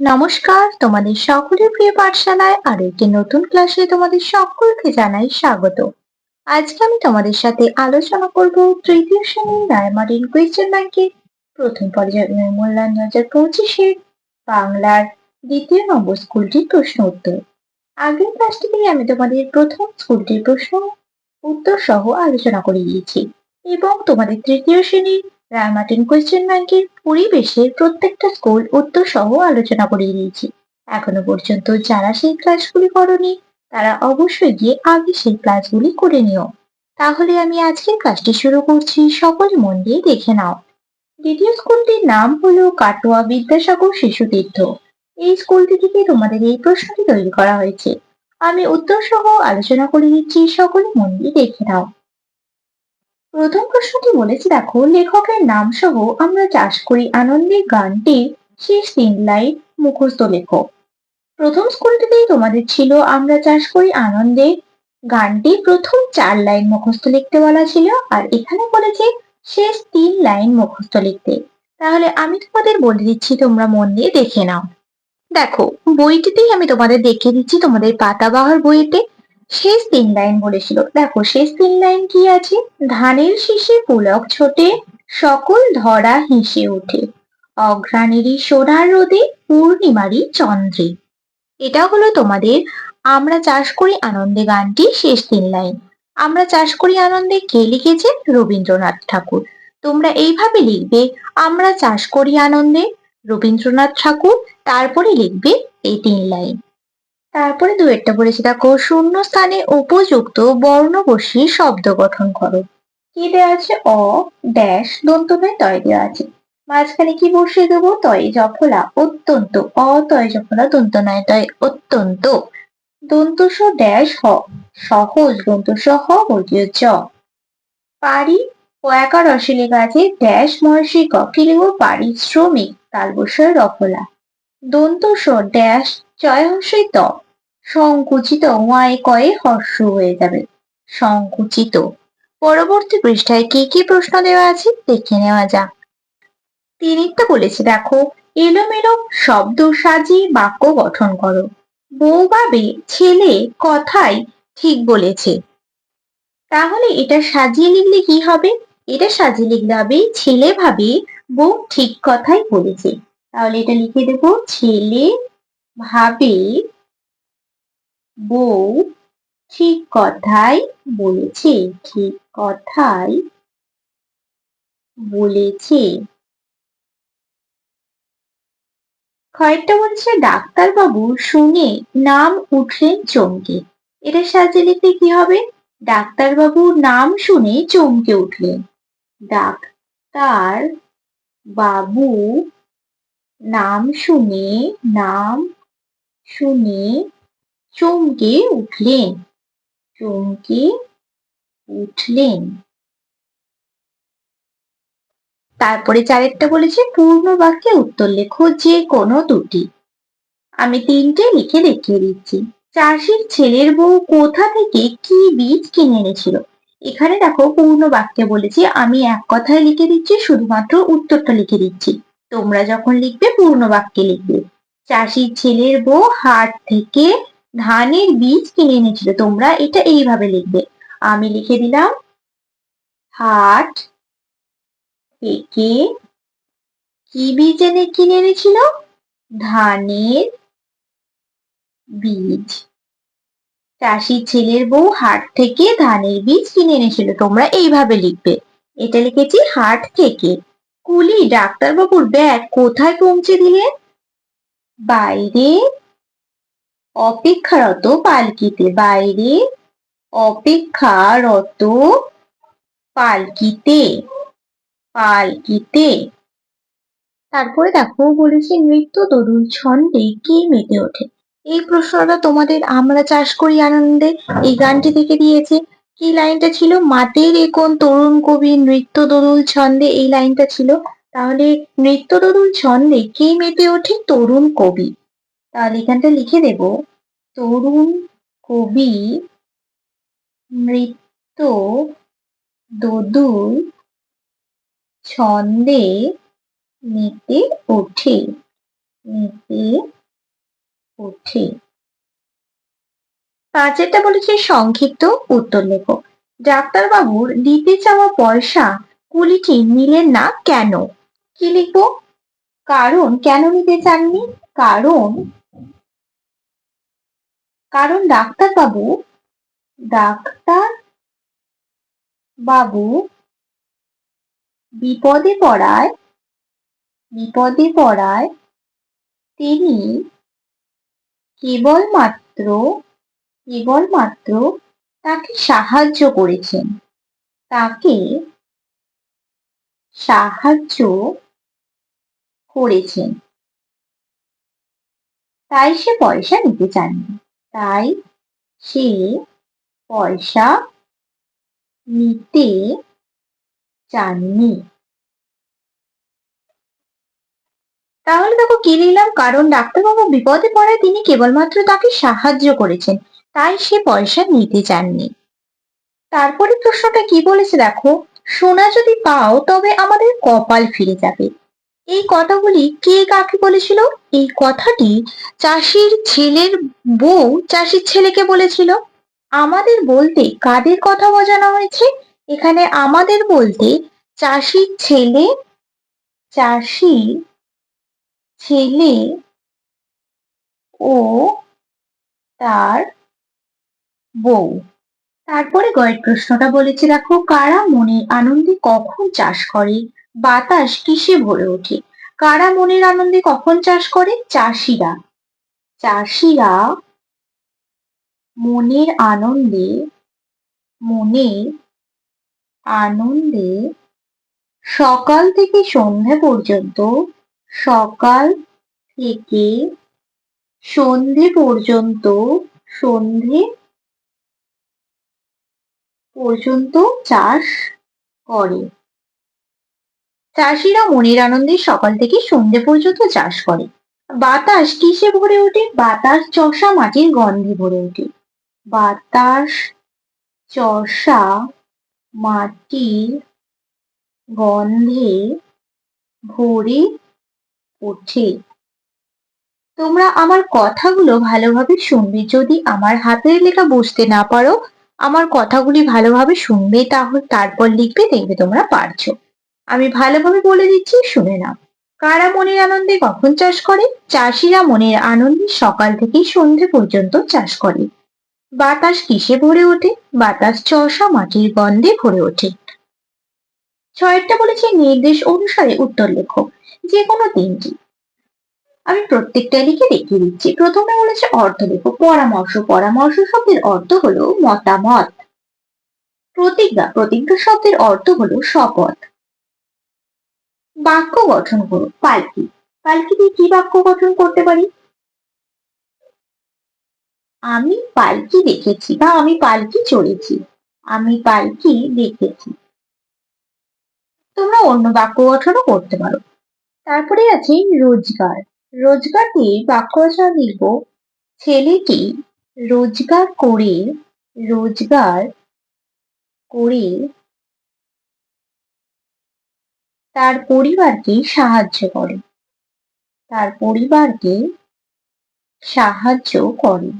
নমস্কার, তোমাদের সকলের প্রিয় পাঠশালায় আর একটি নতুন ক্লাসে তোমাদের সকলকে জানাই স্বাগত। আজকে আমি তোমাদের সাথে আলোচনা করব তৃতীয় শ্রেণির রায়মারিন কোয়েশ্চেন ব্যাংকের প্রথম পর্যায়ের মূল্যায়ন দু হাজার পঁচিশের বাংলার দ্বিতীয় নম্বর স্কুলটির প্রশ্ন উত্তর। আগের ক্লাসটিতেই আমি তোমাদের প্রথম স্কুলটির প্রশ্ন উত্তর সহ আলোচনা করে দিয়েছি এবং তোমাদের তৃতীয় শ্রেণির রায়মার্টিন কোয়েশ্চেন ব্যাংকের পরিবেশের প্রত্যেকটা স্কুল উত্তর সহ আলোচনা করিয়ে দিয়েছি। এখনও পর্যন্ত যারা সেই ক্লাসগুলি করনি, তারা অবশ্যই গিয়ে আগে সেই ক্লাসগুলি করে নিও। তাহলে আমি আজকের ক্লাসটি শুরু করছি, সকল মন দিয়ে দেখে নাও। দ্বিতীয় স্কুলটির নাম হলো কাটোয়া বিদ্যাসাগর শিশু তীর্থ। এই স্কুলটি থেকে তোমাদের এই প্রশ্নটি তৈরি করা হয়েছে। আমি উত্তর সহ আলোচনা করে দিচ্ছি, সকলে মন দিয়ে দেখে নাও। প্রথম প্রশ্নটি বলেছে, দেখো, লেখকের নাম সহ আমরা চাষ করি আনন্দের গানটি শেষ তিন লাইন মুখস্থ লেখো প্রথম স্কুলটিতেই তোমাদের ছিল, আমরা চাষ করি আনন্দে গানটি প্রথম চার লাইন মুখস্থ লিখতে বলা ছিল আর এখানে বলেছে শেষ তিন লাইন মুখস্থ লিখতে। তাহলে আমি তোমাদের বলে দিচ্ছি, তোমরা মন দিয়ে দেখে নাও। দেখো, বইটিতেই আমি তোমাদের দেখিয়ে দিচ্ছি তোমাদের পাতাবাহার বইতে শেষ তিন লাইন বলেছিল। দেখো, শেষ তিন লাইন কি আছে? ধানের শীষে পুলক ছোটে, সকল ধরা হেসে ওঠে। অঘ্রাণেরই সোনার রোদে পূর্ণিমারি চন্দ্রে। এটা হলো তোমাদের আমরা চাষ করি আনন্দে গানটি শেষ তিন লাইন। আমরা চাষ করি আনন্দে কে লিখেছে? রবীন্দ্রনাথ ঠাকুর। তোমরা এইভাবে লিখবে, আমরা চাষ করি আনন্দে, রবীন্দ্রনাথ ঠাকুর, তারপরে লিখবে এই তিন লাইন। তারপরে দুয়েরটা বলেছি। দেখো শূন্য স্থানে উপযুক্ত বর্ণ বসিয়ে শব্দ গঠন করো। কি দেওয়া আছে? অ, ড্যাশ দন্ত নয় তয় দেওয়া আছে। মাঝখানে কি বসিয়ে দেবো? তয় জফলা অত্যন্ত অ তয় জফলা দন্ত নয় তয়, অত্যন্ত। দন্তস ড্যাশ, হ, সহজ দন্তস হ, বর্গীয় চ পারি কয়াকার রসে লেখা আছে, ড্যাশ মহর্ষি ক কি লিখব পারিশ্রমিক তাল বসয় রফলা দন্তস ড্যাশ চয় হর্ষই ত। সংকুচিত ওয়ায় কয়ে হর্ষ হয়ে যাবে। সংকুচিত। পরবর্তী পৃষ্ঠায় কি কি প্রশ্ন দেওয়া আছে দেখে নেওয়া যাক। তিনিটা বলেছে, দেখো, এলোমেলো শব্দ সাজিয়ে বাক্য গঠন করো। বউ ভাবে, ছেলে কথাই ঠিক বলেছে। তাহলে এটা সাজিয়ে লিখলে কি হবে? এটা সাজিয়ে লিখলে হবে, ছেলে ভাবে, বউ ঠিক কথাই বলেছে। তাহলে এটা লিখে দেব, ছেলে ভাবে বউ ঠিক কথাই বলেছে, ঠিক কথাই বলেছে। কয়েকটা বলছে, ডাক্তারবাবু শুনে নাম উঠলেন চমকে। এটা সাহায্যে লিখতে কি হবে? ডাক্তারবাবু নাম শুনে চমকে উঠলেন। ডাক্তার বাবু নাম শুনে নাম শুনে চমকে উঠলেন। চমকে উঠলেন। তারপরে চারেরটা বলেছে পূর্ণ বাক্যে উত্তর লেখো যে কোনো দুটি। আমি তিনটে লিখে দেখিয়ে দিচ্ছি। চাষির ছেলের বউ কোথা থেকে কি বীজ কিনে এনেছিল? এখানে দেখো পূর্ণ বাক্যে বলেছি, আমি এক কথায় লিখে দিচ্ছি, শুধুমাত্র উত্তরটা লিখে দিচ্ছি। তোমরা যখন লিখবে পূর্ণ বাক্যে লিখবে। চাষির ছেলের বউ হাট থেকে ধানের বীজ কিনে এনেছিল, তোমরা এটা এইভাবে লিখবে। আমি লিখে দিলাম, হাট থেকে কি বীজ এনে, কিনে এনেছিল? ধানের বীজ। চাষির ছেলের বউ হাট থেকে ধানের বীজ কিনে এনেছিল, তোমরা এইভাবে লিখবে। এটা লিখেছি, হাট থেকে। কুলি, ডাক্তারবাবুর ব্যাগ কোথায় পৌঁছে দিলেন? বাইরে অপেক্ষারত পালকিতে। বাইরে অপেক্ষারত পালকিতে। পালকিতে। তারপরে দেখো বলেছে, নৃত্য তরুণ ছন্দে কে মেতে ওঠে? এই প্রশ্নটা তোমাদের আমরা চাষ করি আনন্দে। এই গানটি থেকে দিয়েছে, কি লাইনটা ছিল? মাতের একন তরুণ কবি নৃত্য দরুল ছন্দে। এই লাইনটা ছিল, তাহলে নৃত্য দরুল ছন্দে কে মেতে ওঠে? তরুণ কবি। তাহলে এখানটা লিখে দেব। তরুণ কবি নৃত্য দোদুল ছন্দে মেতে ওঠে মেতে ওঠে। পাঁচেরটা বলেছে সংক্ষিপ্ত উত্তর লেখো ডাক্তারবাবুর দিতে চাওয়া পয়সা কুলিটি নিলেন না কেন? কি লিখব? কারণ কেন নিতে চাননি? কারণ কারণ ডাক্তারবাবু, ডাক্তার বাবু বিপদে পড়ায় বিপদে পড়ায় তিনি কেবলমাত্র কেবলমাত্র তাকে সাহায্য করেছেন। তাকে সাহায্য করেছেন। তাই সে পয়সা নিতে চাননি। তাই সে পয়সা নিতে চাননি। তাহলে দেখো কি নিলাম? কারণ ডাক্তারবাবু বিপদে পড়ায় তিনি কেবলমাত্র তাকে সাহায্য করেছেন, তাই সে পয়সা নিতে চাননি। তারপরে প্রশ্নটা কি বলেছে দেখো? সোনা যদি পাও তবে আমাদের কপাল ফিরে যাবে। এই কথাগুলি কে কাকে বলেছিল? এই কথাটি চাষির ছেলের বউ চাষির ছেলেকে বলেছিল। আমাদের বলতে কাদের কথা বোঝানো হয়েছে? এখানে আমাদের বলতে চাষির ছেলে চাষি ছেলে ও তার বউ। তারপরে গয়ের প্রশ্নটা বলেছে, দেখো, কারা মনে আনন্দে কখন চাষ করে? বাতাস কিসে ভরে ওঠে? কারা মনের আনন্দে কখন চাষ করে? চাষিরা। চাষিরা মনের আনন্দে মনের আনন্দে সকাল থেকে সন্ধ্যা পর্যন্ত, সকাল থেকে সন্ধে পর্যন্ত সন্ধে পর্যন্ত চাষ করে। চাষিরা মনের আনন্দে সকাল থেকে সন্ধে পর্যন্ত চাষ করে। বাতাস কিসে ভরে ওঠে? বাতাস চষা মাটির গন্ধে ভরে ওঠে। বাতাস চষা মাটির গন্ধে ভরে ওঠে। তোমরা আমার কথাগুলো ভালোভাবে শুনবে। যদি আমার হাতের লেখা বুঝতে না পারো, আমার কথাগুলি ভালোভাবে শুনবে তাহলে তারপর লিখবে, দেখবে তোমরা পারছ। আমি ভালোভাবে বলে দিচ্ছি, শুনে নাও। কারা মনের আনন্দে কখন চাষ করে? চাষিরা মনের আনন্দে সকাল থেকে সন্ধে পর্যন্ত চাষ করে। বাতাস কিসে ভরে ওঠে? বাতাস চষা মাটির গন্ধে ভরে ওঠে। ছয়েরটা বলেছে নির্দেশ অনুসারে উত্তর লেখো। যে কোনো তিনটি। আমি প্রত্যেকটা লিখে দেখিয়ে দিচ্ছি। প্রথমে বলেছে অর্থ লেখো। পরামর্শ। পরামর্শ শব্দের অর্থ হলো মতামত। প্রতিজ্ঞা। প্রতিজ্ঞা শব্দের অর্থ হলো শপথ। বাক্য গঠন করো পালকি। পালকি দিয়ে কি বাক্য গঠন করতে পারি? আমি পালকি দেখেছি বা আমি পালকি চড়েছি। আমি পালকি দেখেছি। তোমরা অন্য বাক্য গঠনও করতে পারো। তারপরে আছে রোজগার। রোজগার দিয়ে বাক্য রচনা লিখব। ছেলেটি রোজগার করে রোজগার করে তার পরিবারকে সাহায্য করে। তার পরিবারকে সাহায্য করে।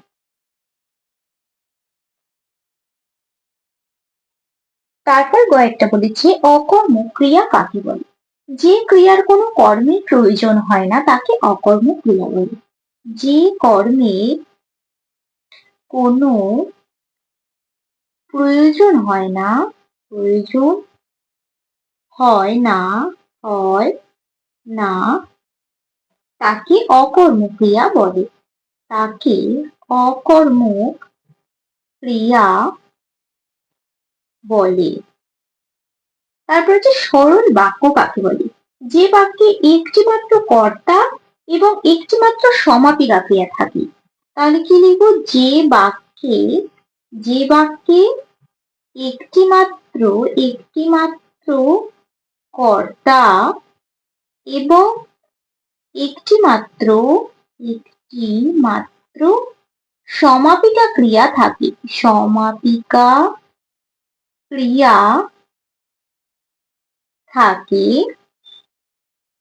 তারপর কয়েকটা বলেছে, অকর্ম ক্রিয়া কাকে বলে? যে ক্রিয়ার কোনো কর্মের প্রয়োজন হয় না, তাকে অকর্ম ক্রিয়া বলে। যে কর্মে কোনো প্রয়োজন হয় না, প্রয়োজন হয় না হয় না, তাকে অকর্ম ক্রিয়া বলে। তাকে অকর্ম ক্রিয়া বলে। তারপর হচ্ছে সরল বাক্য কাকে বলে? যে বাক্যে একটি মাত্র কর্তা এবং একটি মাত্র সমাপিকা ক্রিয়া থাকে, তাহলে কি লিখব? যে বাক্যে যে বাক্যে একটি মাত্র একটি মাত্র কর্তা এবং একটি মাত্র একটি মাত্র সমাপিকা ক্রিয়া থাকে। সমাপিকা ক্রিয়া থাকে,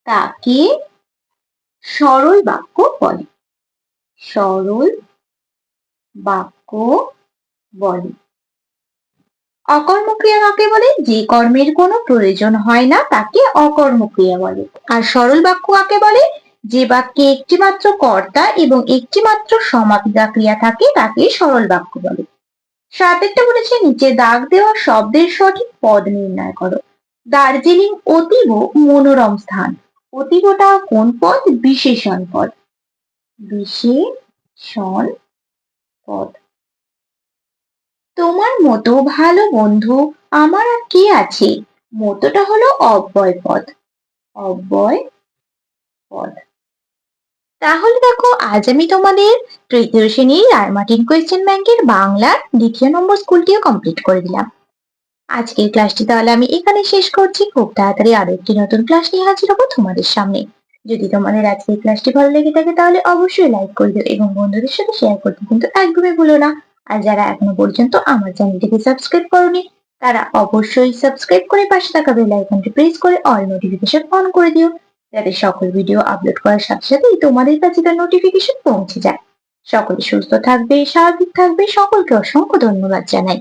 তাকে সরল বাক্য বলে। সরল বাক্য বলে। অকর্মক্রিয়া বলে? যে কর্মের কোনো প্রয়োজন হয় না, তাকে অকর্মক্রিয়া বলে। আর সরল বাক্য কাকে বলে? যে বাক্যে একটিমাত্র কর্তা এবং একটিমাত্র সমাপিকা ক্রিয়া থাকে, তাকে সরল বাক্য বলে। সাতেরটা বলেছে, নিচে দাগ দেওয়া শব্দের সঠিক পদ নির্ণয় করো। দার্জিলিং অতীব মনোরম স্থান। অতীবটা কোন পদ? বিশেষণ পদ। বিশেষণ পদ। তোমার মতো ভালো বন্ধু আমার আর কি আছে? মতোটা হলো অব্যয় পদ। অব্যয় পদ। তাহলে দেখো, আজ আমি তোমাদের তৃতীয় শ্রেণির রায়মার্টিন কোয়েশ্চেন ব্যাংকের বাংলার দ্বিতীয় নম্বর স্কুলটিও কমপ্লিট করে দিলাম। আজকের ক্লাসটি তাহলে আমি এখানে শেষ করছি। খুব তাড়াতাড়ি আরও একটি নতুন ক্লাস নিয়ে হাজির হব তোমাদের সামনে। যদি তোমাদের আজকের ক্লাসটি ভালো লেগে থাকে তাহলে অবশ্যই লাইক করে দিও এবং বন্ধুদের সাথে শেয়ার করতে কিন্তু একদমই ভুলো না। আর যারা এখনও পর্যন্ত আমার চ্যানেলটিকে সাবস্ক্রাইব করনি, তারা অবশ্যই সাবস্ক্রাইব করে পাশে থাকা বেল আইকনটি প্রেস করে অল নোটিফিকেশন অন করে দিও, যাতে সকল ভিডিও আপলোড করার সাথে সাথেই তোমাদের কাছে তার নোটিফিকেশন পৌঁছে যায়। সকলে সুস্থ থাকবে, স্বাভাবিক থাকবে, সকলকে অসংখ্য ধন্যবাদ জানাই।